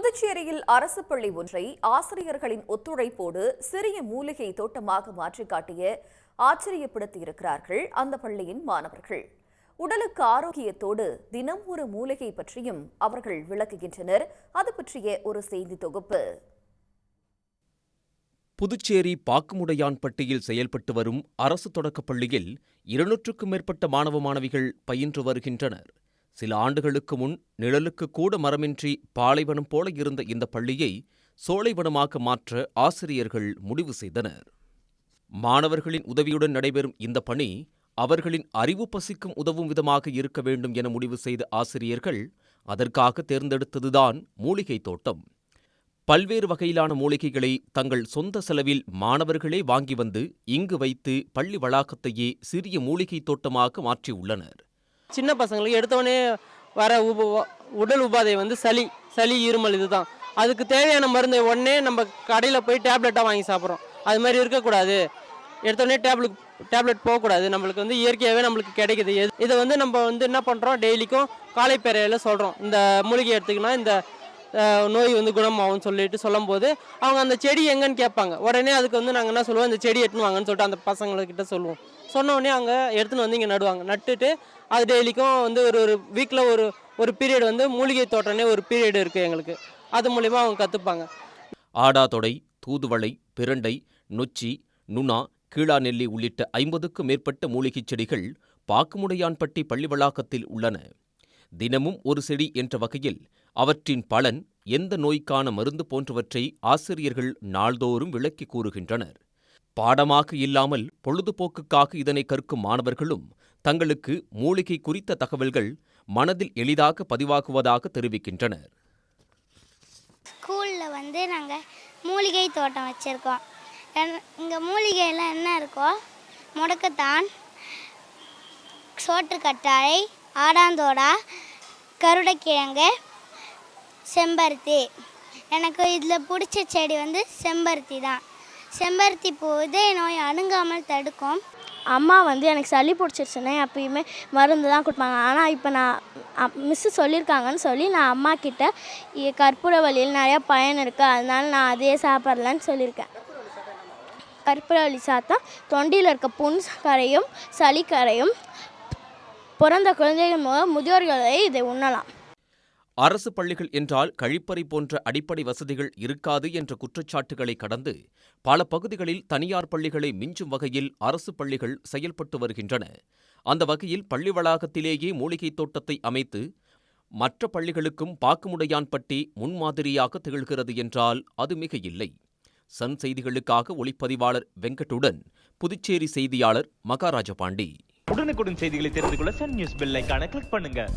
புதுச்சேரியில் அரசு பள்ளி ஒன்றை ஆசிரியர்களின் ஒத்துழைப்போடு சிறிய மூலிகை தோட்டமாக மாற்றிக்காட்டிய ஆச்சரியப்படுத்தியிருக்கிறார்கள் அந்த பள்ளியின் மாணவர்கள். உடலுக்கு ஆரோக்கியத்தோடு தினம் ஒரு மூலிகை பற்றியும் அவர்கள் விளக்குகின்றனர். அது பற்றிய ஒரு செய்தி தொகுப்பு. புதுச்சேரி பாக்குமுடையான்பட்டியில் செயல்பட்டு வரும் அரசு தொடக்கப் பள்ளியில் இருநூற்றுக்கும் மேற்பட்ட மாணவ மாணவிகள் பயின்று வருகின்றனர். சில ஆண்டுகளுக்கு முன் நிழலுக்கு கூட மரமின்றி பாலைவனம் போல இருந்த இந்த பள்ளியை சோலைவனமாக மாற்ற ஆசிரியர்கள் முடிவு செய்தனர். மாணவர்களின் உதவியுடன் நடைபெறும் இந்த பணி அவர்களின் அறிவு பசிக்கும் உதவும் விதமாக இருக்க வேண்டும் என முடிவு செய்த ஆசிரியர்கள் அதற்காக தேர்ந்தெடுத்ததுதான் மூலிகை தோட்டம். பல்வேறு வகையிலான மூலிகைகளை தங்கள் சொந்த செலவில் மாணவர்களே வாங்கி வந்து இங்கு வைத்து பள்ளி வளாகத்தையே சிறிய மூலிகை தோட்டமாக மாற்றியுள்ளனர். சின்ன பசங்களுக்கு எடுத்தவொடனே வர உப உடல் உபாதை வந்து சளி சளி இருமல் இதுதான். அதுக்கு தேவையான மருந்தை உடனே நம்ம கடையில் போய் டேப்லெட்டாக வாங்கி சாப்பிட்றோம். அது மாதிரி இருக்கக்கூடாது. எடுத்தோடனே டேப்லெட் டேப்லெட் போகக்கூடாது. நம்மளுக்கு வந்து இயற்கையாகவே நம்மளுக்கு கிடைக்குது. எது- இதை வந்து நம்ம வந்து என்ன பண்ணுறோம் டெய்லிக்கும் காலைப்பேரையில் சொல்கிறோம் இந்த மூலிகை எடுத்துக்கினா இந்த நோய் வந்து குணமாகும்னு சொல்லிட்டு சொல்லும்போது அவங்க அந்த செடி எங்கன்னு கேட்பாங்க. உடனே அதுக்கு வந்து நாங்கள் என்ன சொல்லுவோம் இந்த செடி எடுத்துன்னு வாங்கன்னு சொல்லிட்டு அந்த பசங்கள்கிட்ட சொல்லுவோம். சொன்ன உடனே அவங்க எடுத்துன்னு வந்து இங்கே நடுவாங்க. நட்டுட்டு அது டெய்லிக்கும் வந்து ஒரு ஒரு வீக்கில் ஒரு ஒரு பீரியட் வந்து மூலிகை தோட்டம்னே ஒரு பீரியட் இருக்குது எங்களுக்கு. அது மூலிமா அவங்க கற்றுப்பாங்க ஆடாதொடை தூதுவளை பிரண்டை நொச்சி நுணா கீழாநெல்லி உள்ளிட்ட ஐம்பதுக்கும் மேற்பட்ட மூலிகைச் செடிகள் பாக்குமுடையான்பட்டி பள்ளி வளாகத்தில் உள்ளன. தினமும் ஒரு செடி என்ற வகையில் அவற்றின் பலன் எந்த நோய்க்கான மருந்து போன்றவற்றை ஆசிரியர்கள் நாள்தோறும் விளக்கி கூறுகின்றனர். பாடமாக இல்லாமல் பொழுதுபோக்குக்காக இதனை கற்கும் மாணவர்களும் தங்களுக்கு மூலிகை குறித்த தகவல்கள் மனதில் எளிதாக பதிவாகுவதாக தெரிவிக்கின்றனர். ஸ்கூலில் வந்து நாங்கள் மூலிகை தோட்டம் வச்சுருக்கோம். இங்கே மூலிகையெல்லாம் என்ன இருக்கோ முடக்கத்தான் சோற்றுக்கட்டாழை ஆடாந்தோடா கருடக்கிழங்கு செம்பருத்தி. எனக்கு இதில் பிடிச்ச செடி வந்து செம்பருத்தி தான். செம்பருத்தி பூ இதே நோய் அணுகாமல் தடுக்கும். அம்மா வந்து எனக்கு சளி பிடிச்சிருச்சுன்னா எப்பயுமே மருந்து தான் கொடுப்பாங்க. ஆனால் இப்போ நான் மிஸ்ஸு சொல்லியிருக்காங்கன்னு சொல்லி நான் அம்மா கிட்ட கற்பூர வழியில் நிறையா பயன் இருக்குது அதனால நான் அதையே சாப்பிட்லன்னு சொல்லியிருக்கேன். கற்பூரவள்ளி சாத்தா தொண்டியில் இருக்க புண் கரையும் சளி கரையும் பிறந்த குழந்தைகள் மூலம் முதியோர்களை இதை உண்ணலாம். அரசு பள்ளிகள் என்றால் கழிப்பறை போன்ற அடிப்படை வசதிகள் இருக்காது என்ற குற்றச்சாட்டுகளை கடந்து பல பகுதிகளில் தனியார் பள்ளிகளை மிஞ்சும் வகையில் அரசு பள்ளிகள் செயல்பட்டு வருகின்றன. அந்த வகையில் பள்ளி வளாகத்திலேயே மூலிகைத் தோட்டத்தை அமைத்து மற்ற பள்ளிகளுக்கும் பாக்குமுடையான்பட்டி முன்மாதிரியாக திகழ்கிறது என்றால் அது மிக இல்லை சன் செய்திகளுக்காக ஒளிப்பதிவாளர் வெங்கட்டுடன் புதுச்சேரி செய்தியாளர் மகாராஜபாண்டி. உடனுக்குடன் செய்திகளை தெரிந்து கொள்ள சன் நியூஸ் பெல் கிளிக் பண்ணுங்க.